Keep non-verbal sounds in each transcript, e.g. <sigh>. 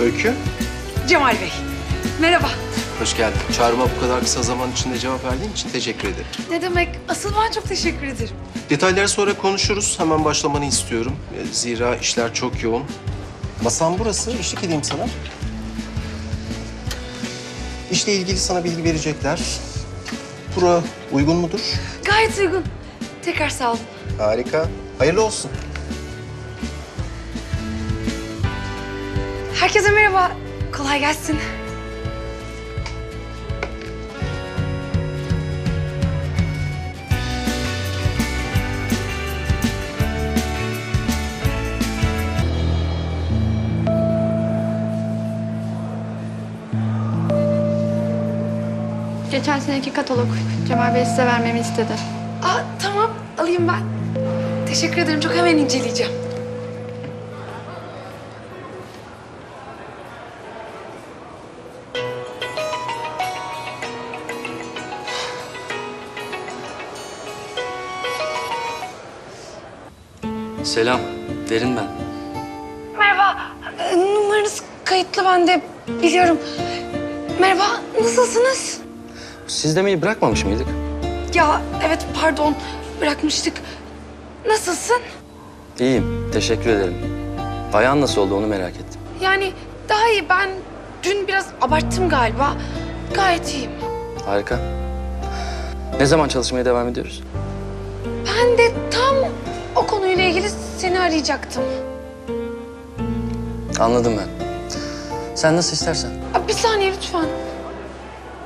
Öykü. Cemal Bey. Merhaba. Hoş geldin. Çağrıma bu kadar kısa zaman içinde cevap verdiğin için teşekkür ederim. Ne demek? Asıl ben çok teşekkür ederim. Detayları sonra konuşuruz. Hemen başlamanı istiyorum. E, Zira işler çok yoğun. Masam burası. Eşlik edeyim sana. İşle ilgili sana bilgi verecekler. Bura uygun mudur? Gayet uygun. Tekrar sağ olun. Harika. Hayırlı olsun. Herkese merhaba. Kolay gelsin. Geçen seneki katalog. Cemal Bey size vermemi istedi. Aa, tamam. Alayım ben. Teşekkür ederim. Çok hemen inceleyeceğim. Selam, Derin ben. Merhaba. Numaranız kayıtlı ben de biliyorum. Merhaba. Nasılsınız? Siz demeyi bırakmamış mıydık? Ya evet pardon. Bırakmıştık. Nasılsın? İyiyim, teşekkür ederim. Ayağın nasıl oldu onu merak ettim. Yani daha iyi. Ben dün biraz abarttım galiba. Gayet iyiyim. Harika. Ne zaman çalışmaya devam ediyoruz? Ben de tam o konuyla ilgili seni arayacaktım. Anladım ben. Sen nasıl istersen. Bir saniye lütfen.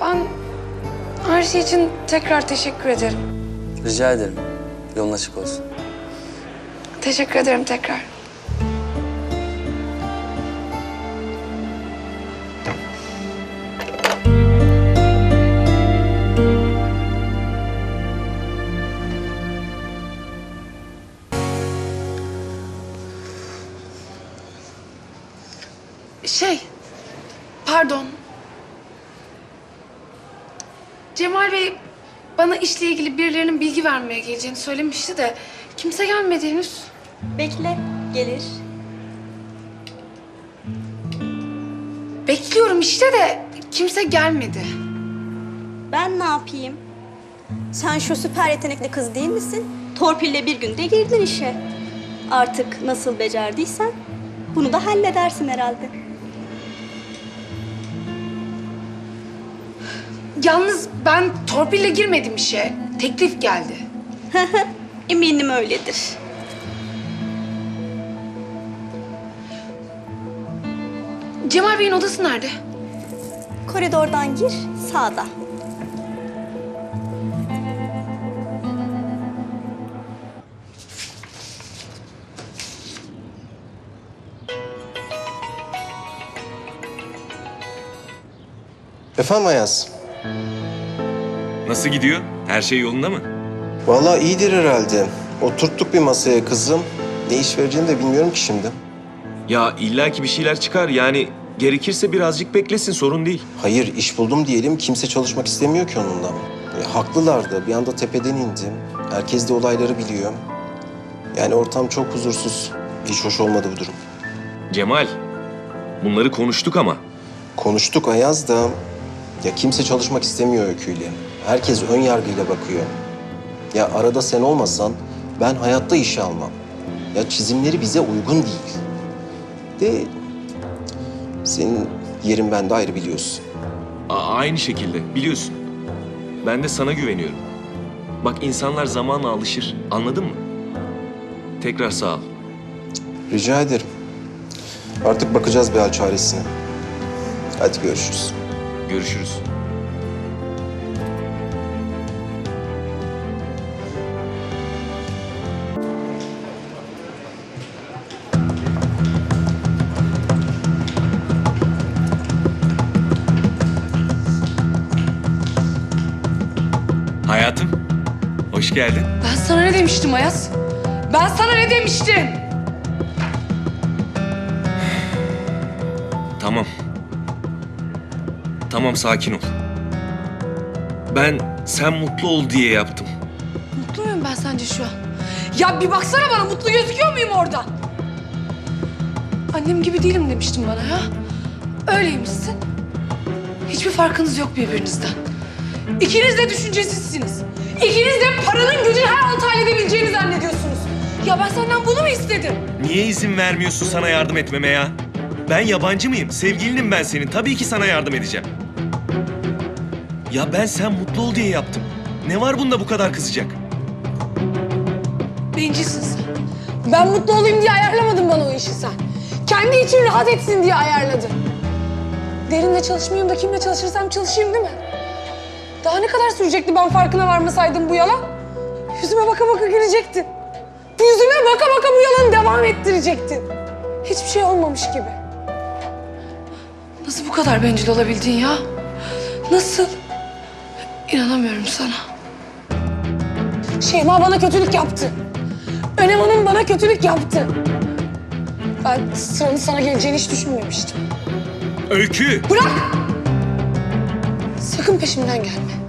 Ben her şey için tekrar teşekkür ederim. Rica ederim. Yolun açık olsun. Teşekkür ederim tekrar. Şey, pardon. Cemal Bey bana işle ilgili birilerinin bilgi vermeye geleceğini söylemişti de kimse gelmedi henüz. Bekle, gelir. Bekliyorum işte de kimse gelmedi. Ben ne yapayım? Sen şu süper yetenekli kız değil misin? Torpille bir günde girdin işe. Artık nasıl becerdiysen bunu da halledersin herhalde. Yalnız ben torpille girmedim işe. Teklif geldi. <laughs> Eminim öyledir. Cemal Bey'in odası nerede? Koridordan gir, sağda. Efendim Ayaz? Nasıl gidiyor? Her şey yolunda mı? Vallahi iyidir herhalde. Oturttuk bir masaya kızım. Ne iş vereceğini de bilmiyorum ki şimdi. Ya illaki bir şeyler çıkar. Yani gerekirse birazcık beklesin sorun değil. Hayır iş buldum diyelim kimse çalışmak istemiyor ki onunla. E, haklılar da bir anda tepeden indim. Herkes de olayları biliyor. Yani ortam çok huzursuz. Hiç hoş olmadı bu durum. Cemal, bunları konuştuk ama. Konuştuk Ayaz da ya kimse çalışmak istemiyor öyküyle. Herkes ön yargıyla bakıyor. Ya arada sen olmasan ben hayatta işe almam. Ya çizimleri bize uygun değil. De senin yerin bende ayrı biliyorsun. A- aynı şekilde biliyorsun. Ben de sana güveniyorum. Bak insanlar zamanla alışır. Anladın mı? Tekrar sağ ol. Rica ederim. Artık bakacağız bir hal çaresine. Hadi görüşürüz. Görüşürüz. Hayatım, hoş geldin. Ben sana ne demiştim Ayaz? Ben sana ne demiştim? Tamam. Tamam sakin ol. Ben sen mutlu ol diye yaptım. Mutlu muyum ben sence şu an? Ya bir baksana bana mutlu gözüküyor muyum orada? Annem gibi değilim demiştin bana ya. Öyleymişsin. Hiçbir farkınız yok birbirinizden. İkiniz de düşüncesizsiniz. İkiniz de paranın gücünü her an halledebileceğini zannediyorsunuz. Ya ben senden bunu mu istedim? Niye izin vermiyorsun sana yardım etmeme ya? Ben yabancı mıyım? Sevgilinim ben senin. Tabii ki sana yardım edeceğim. Ya ben sen mutlu ol diye yaptım. Ne var bunda bu kadar kızacak? Bencilsin. Ben mutlu olayım diye ayarlamadın bana o işi sen. Kendi için rahat etsin diye ayarladın. Derinle çalışmayayım da kimle çalışırsam çalışayım değil mi? Daha ne kadar sürecekti ben farkına varmasaydım bu yalan? Yüzüme baka baka gülecektin. Yüzüme baka baka bu yalanı devam ettirecektin. Hiçbir şey olmamış gibi. Nasıl bu kadar bencil olabildin ya? Nasıl? İnanamıyorum sana. Şeyma bana kötülük yaptı. Önem Hanım bana kötülük yaptı. Ben sıranın sana geleceğini hiç düşünmemiştim. Öykü! Bırak! Sakın peşimden gelme.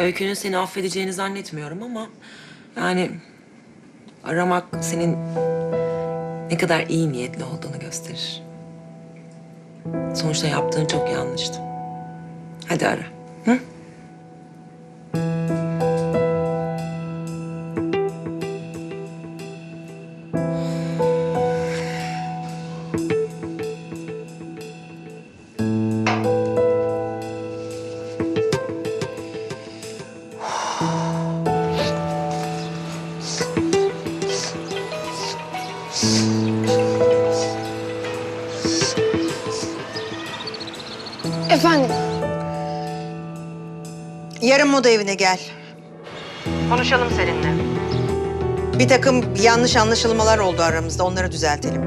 Öykünün seni affedeceğini zannetmiyorum ama yani aramak senin ne kadar iyi niyetli olduğunu gösterir. Sonuçta yaptığın çok yanlıştı. Hadi ara. Hı? Efendim? Yarın moda evine gel. Konuşalım seninle. Bir takım yanlış anlaşılmalar oldu aramızda. Onları düzeltelim.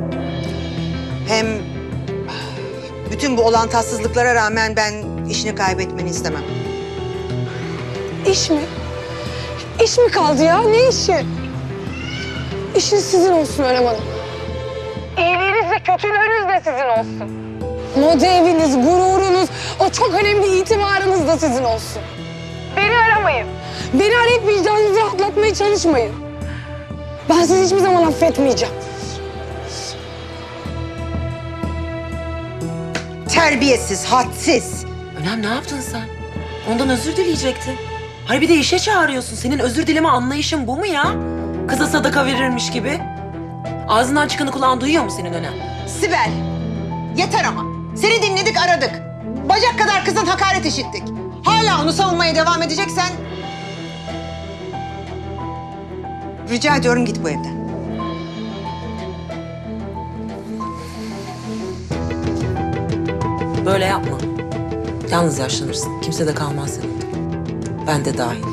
Hem bütün bu olan tatsızlıklara rağmen ben işini kaybetmeni istemem. İş mi? İş mi kaldı ya? Ne işi? İşiniz sizin olsun Önem Hanım. İyiliğiniz ve kötülüğünüz de sizin olsun. Moda eviniz, gururunuz, o çok önemli itibarınız da sizin olsun. Beni aramayın. Beni arayıp vicdanınızı rahatlatmaya çalışmayın. Ben sizi hiçbir zaman affetmeyeceğim. Terbiyesiz, hadsiz. Önem ne yaptın sen? Ondan özür dileyecektin. Hayır bir de işe çağırıyorsun. Senin özür dileme anlayışın bu mu ya? Kıza sadaka verirmiş gibi. Ağzından çıkanı kulağın duyuyor mu senin Önem? Sibel, yeter ama. Seni dinledik, aradık. Bacak kadar kızın hakaret işittik. Hala onu savunmaya devam edeceksen... Rica ediyorum git bu evden. Böyle yapma. Yalnız yaşlanırsın. Kimse de kalmaz yanında. Ben de dahil.